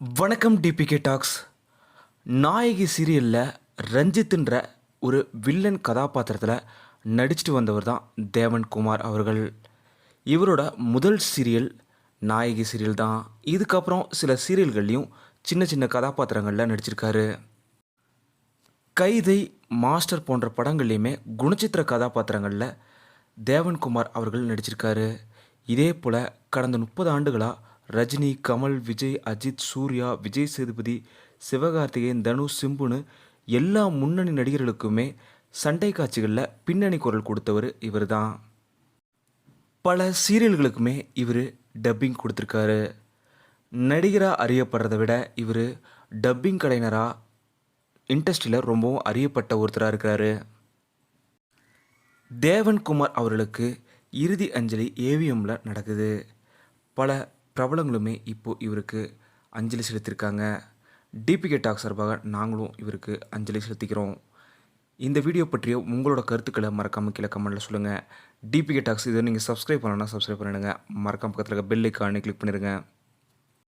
வணக்கம் DPK tax நாயகி சீரியலில் ரஞ்சித்துன்ற ஒரு வில்லன் கதாபாத்திரத்தில் நடிச்சிட்டு வந்தவர் தான் தேவன் குமார் அவர்கள். இவரோட முதல் சீரியல் நாயகி சீரியல் தான். இதுக்கப்புறம் சில சீரியல்கள்லையும் சின்ன சின்ன கதாபாத்திரங்களில் நடிச்சிருக்காரு. கைதை மாஸ்டர் போன்ற படங்கள்லையுமே குணச்சித்திர கதாபாத்திரங்களில் தேவன்குமார் அவர்கள் நடிச்சிருக்காரு. இதே போல் கடந்த முப்பது ஆண்டுகளாக ரஜினி கமல் விஜய் அஜித் சூர்யா விஜய் சேதுபதி சிவகார்த்திகேயன் தனுஷ் சிம்புன்னு எல்லா முன்னணி நடிகர்களுக்குமே சண்டை காட்சிகளில் பின்னணி குரல் கொடுத்தவர் இவர் தான் பல சீரியல்களுக்குமே இவர் டப்பிங் கொடுத்துருக்காரு. நடிகராக அறியப்படுறதை விட இவர் டப்பிங் கலைஞராக இண்டஸ்ட்ரியில் ரொம்பவும் அறியப்பட்ட ஒருத்தராக இருக்கிறாரு. தேவன்குமார் அவர்களுக்கு இறுதி அஞ்சலி ஏவிஎம்மில் நடக்குது. பல பிரபலங்களுமே இப்போது இவருக்கு அஞ்சலி செலுத்தியிருக்காங்க. டிபிகே டாக் சார்பாக நாங்களும் இவருக்கு அஞ்சலி செலுத்திக்கிறோம். இந்த வீடியோ பற்றிய உங்களோட கருத்துக்களை மறக்காமல் கீழே கமெண்ட்டில் சொல்லுங்கள் டிபிகே டாக்ஸ் இதை நீங்கள் சப்ஸ்கிரைப் பண்ணணும்னா சப்ஸ்கிரைப் பண்ணிடுங்க. மறக்காம பக்கத்தில் இருக்க பெல் ஐக்கானே கிளிக் பண்ணிடுங்க.